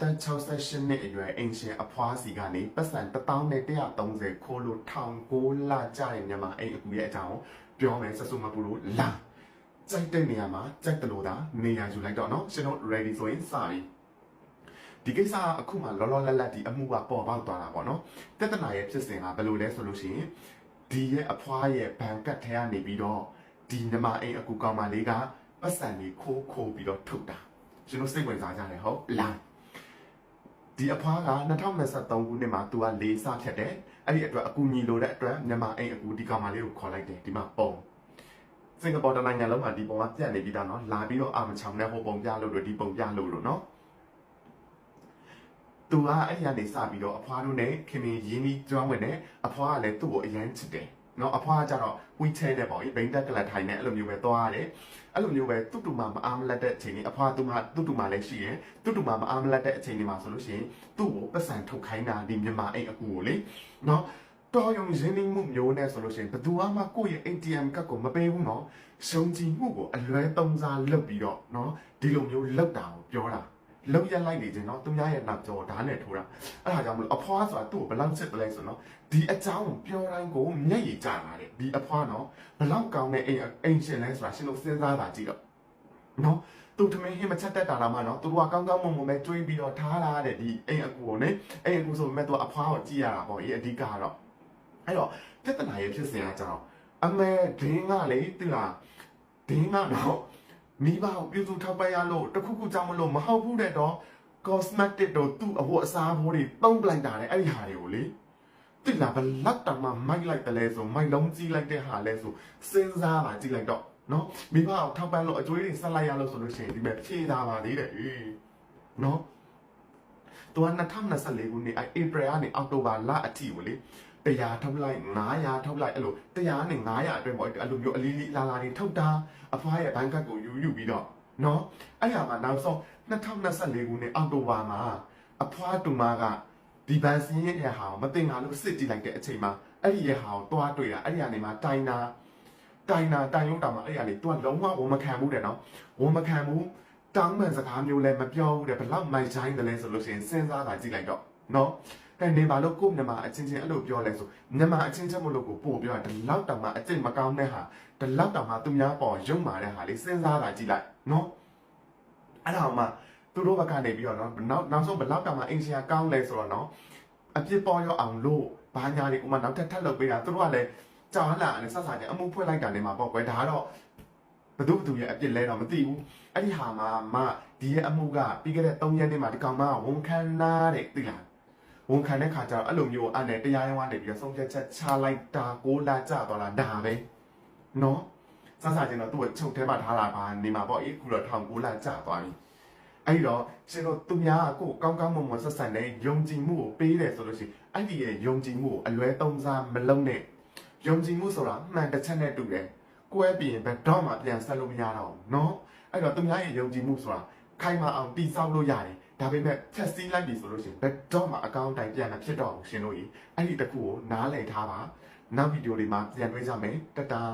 သက်68နှစ်အရွယ်အင်ရှင်အဖွားစီကနေပတ်စံ1130ခိုးလို့ထောင်9လကြာတဲ့မြန်မာအိမ်အကူရဲ့အကြောင်းပြောမယ်စစုမပူလို့လာကြိုက်တဲ့နေရာမှာကြိုက်တယ်လို့သာနေရာယူလိုက်တော့เนาะရှင်တို့ ready ဆိုရင်စပြီဒီကိစ္စကအခုမှလောလောလတ်လတ်ဒီအမှုကပေါ်ပေါက်သွားတာပေါ့နော်တက်တနာရဲ့ဖြစ်စဉ်ကဘယ်လိုလဲဆိုလို့ရှိရင်ဒီရဲ့အဖွားရဲ့ဘန်ကတ်ထဲကနေပြီးတော့ဒီမြန်မာအိမ်အကူကောင်မလေးကပတ်စံကြီးခိုးခိုးပြီးတော့ထုတ်တာကျွန်တော်စိတ်ဝင်စားကြတယ်ဟုတ်လား ဒီအဖွားက2023ခုနှစ်မှာသူကလေးစားဖြတ်တယ်အဲ့ဒီအတွက်အကူညီလိုတဲ့အတွက်မြန်မာအိမ်အကူဒီကောင်မလေးကိုခေါ်လိုက်တယ်ဒီမှာပုံစင်ကာပူတနိုင်ငံလုံးမှာဒီပုံကပြတ်နေပြီးသားเนาะလာပြီးတော့အာမချောင်တဲ့ဟိုပုံပြလို့လို့ဒီပုံပြလို့လို့เนาะသူကအဲ့ဒီကနေစပြီးတော့အဖွားတို့နဲ့ခင်မင်းရင်းနှီးကျွမ်းဝင်တယ်အဖွားကလည်းသူ့ကိုအရန်ချစ်တယ် နော်အဖွားကြတော့ wheelchair နဲ့ပေါ့ဘိန်းတက်ကလတ်ထိုင်နဲ့အဲ့လိုမျိုးပဲသွားရတယ်အဲ့လိုမျိုးပဲတူတူမှာမအားမလတ်တဲ့အချိန်တွေအဖွားသူမတူတူမှာလည်းရှိရယ်တူတူမှာမအားမလတ်တဲ့အချိန်တွေမှာဆိုလို့ရှိရင်သူ့ကိုပတ်စံထုတ်ခိုင်းတာဒီမြန်မာအိမ်အကူကိုလေနော်တော်ရုံရင်းနှီးမှုမျိုးနဲ့ဆိုလို့ရှိရင်ဘသူမှကိုယ့်ရဲ့ ATM ကတ်ကိုမပေးဘူးနော်ရှုံးချီမှုကိုအလွဲသုံးစားလုပ်ပြီးတော့နော်ဒီလိုမျိုးလောက်တာကိုပြောတာ လောက်ရလိုက်နေခြင်းเนาะသူများရဲ့နောက်ကျော်ဓာတ်နဲ့ထိုးတာအဲ့ဒါကြောင့်မလို့အဖွားဆိုတာသူ့ကိုဘယ်လောက်ချစ်တယ်လဲဆိုတော့ဒီအကြောင်းကိုပြောတိုင်းကိုမျက်ရည်ကျလာတယ်ဒီအဖွားเนาะဘယ်လောက်ကောင်းတဲ့အိမ်အိမ်ရှင်လဲဆိုတာရှင်တို့စဉ်းစားတာကြည့်တော့เนาะသူတမင်းဟင်းမချက်တက်တာလားမနော်သူကကောင်းကောင်းမွန်မွန်ပဲတွေးပြီးတော့ထားလာတဲ့ဒီအိမ်အကူကိုねအိမ်အကူဆိုပေမဲ့သူကအဖွားကိုကြည့်ရတာပေါ့ဒီအဓိကကတော့အဲ့တော့ပြဿနာရဲ့ဖြစ်စဉ်ကကြတော့အမေဒင်းကလေသူလားဒင်းကတော့ မိဘကိုပြုစုထောက်ပံ့ရလို့တခုခုကြောင့်မလို့မဟုတ်ဘူးတဲ့တော့ cosmetic တို့သူ့အဝတ်အစားဘိုးတွေတုံးပလိုက်တာလေအဲ့ဒီဟာတွေကိုလေတိလာဘလက်တမမိုက်လိုက်တယ်လဲဆိုမိုက်လုံးကြီးလိုက်တဲ့ဟာလဲဆိုစဉ်းစားပါကြည့်လိုက်တော့နော်မိဘကိုထောက်ပံ့လို့အကျွေးတွေဆက်လိုက်ရလို့ဆိုလို့ရှိရင်ဒီမဲ့ဖြေတာပါသေးတယ်အေးနော်သူက2024ခုနှစ်အဲဧပြီကနေအောက်တိုဘာလအထိကိုလေ 100ထုတ်လိုက်900ထုတ်လိုက်အဲ့လို100နဲ့900အတွင်းပေါ့အဲ့လိုမျိုးအလီလီလာလာတွေထုတ်တာအဖွားရဲ့ဘန်ကတ်ကိုယူယူပြီးတော့နော်အဲ့ဟာမှာနောက်ဆုံး2024ခုနှစ်အောက်တိုဘာမှာအဖွားတူမကဒီဘန်စင်းရဲ့ဟာကိုမတင်ငါလို့စစ်ကြည့်လိုက်တဲ့အချိန်မှာအဲ့ဒီရဲ့ဟာကိုတွားတွေ့တာအဲ့ဒီကနေမှာတိုင်နာတိုင်နာတိုင်ရုံတောင်မှာအဲ့ဒီကနေ तू ကလုံးဝဝန်မခံဘူးတဲ့နော်ဝန်မခံဘူးတောင်းမှန်စကားမျိုးလည်းမပြောဘူးတဲ့ဘလောက်မိုက်ချိုင်းတယ်လဲဆိုလို့ရှိရင်စဉ်းစားတာကြည့်လိုက်တော့ နော်အဲနေပါလို့ကို့မြန်မာအချင်းချင်းအဲ့လိုပြောလဲဆိုမြန်မာအချင်းချင်းမလို့ကိုပို့ပြောတာဒီလောက်တောင်မှအကျင့်မကောင်းတဲ့ဟာဒီလောက်တောင်မှသူများပေါ်ရုံမာတဲ့ဟာလေးစဉ်းစားတာကြည့်လိုက်နော်အဲ့ဒါမှသူတို့ဘက်ကနေပြီးတော့နော်နောက်နောက်ဆုံးဘလောက်တောင်မှအင်ရှင်ကောင်းလဲဆိုတော့နော်အပြစ်ပေါ်ရောက်အောင်လို့ဘာညာတွေဥမာနောက်ထပ်ထပ်လုပ်ပေးတာသူတို့ကလည်းကြောင်လာတယ်ဆက်စားကြအမှုဖွင့်လိုက်တာနေမှာပေါ့ကွယ်ဒါကတော့ဘသူဘသူရဲ့အပြစ်လဲတော့မသိဘူးအဲ့ဒီဟာမှာမဒီရဲ့အမှုကပြီးခဲ့တဲ့3ရက်နေ့မှာဒီကောင်မဝန်ခံနာတဲ့သိလား ဝန်ခံတဲ့ခါကျတော့အဲ့လိုမျိုးအဲ့နဲ့တရားရုံးကနေပြီးတော့ဆုံးဖြတ်ချက်ချလိုက်တာကိုလာကြသွားတာဒါပဲနော်စစချင်းတော့သူ့ကိုချုပ်ထဲမှာထားလာပါနေမှာပေါ့အေးခုတော့ထောင်ကိုလာကြသွားပြီအဲ့တော့ရှင်တို့သူများကကိုယ်ကောင်းကောင်းမွန်မွန်ဆက်ဆံတဲ့ယုံကြည်မှုကိုပေးတယ်ဆိုလို့ရှိရင်အဲ့ဒီရဲ့ယုံကြည်မှုကိုအလွဲသုံးစားမလုပ်နဲ့ယုံကြည်မှုဆိုတာမှန်တစ်ချက်နဲ့တူတယ်ကွဲပြီးရင်ဘယ်တော့မှပြန်ဆက်လို့မရတော့ဘူးနော်အဲ့တော့သူများရဲ့ယုံကြည်မှုဆိုတာခိုင်မာအောင်တည်ဆောက်လို့ရတယ် ဒါပေမဲ့ဖြတ်စည်းလိုက်ပြီဆိုလို့ရှိရင်ဘယ်တော့မှအကောင့်တိုင်းပြန်မဖြစ်တော့ဘူးရှင်တို့ကြီးအဲ့ဒီတခုကိုနားလည်ထားပါနောက်ဗီဒီယိုတွေမှာပြန်တွေ့ကြမယ်တတား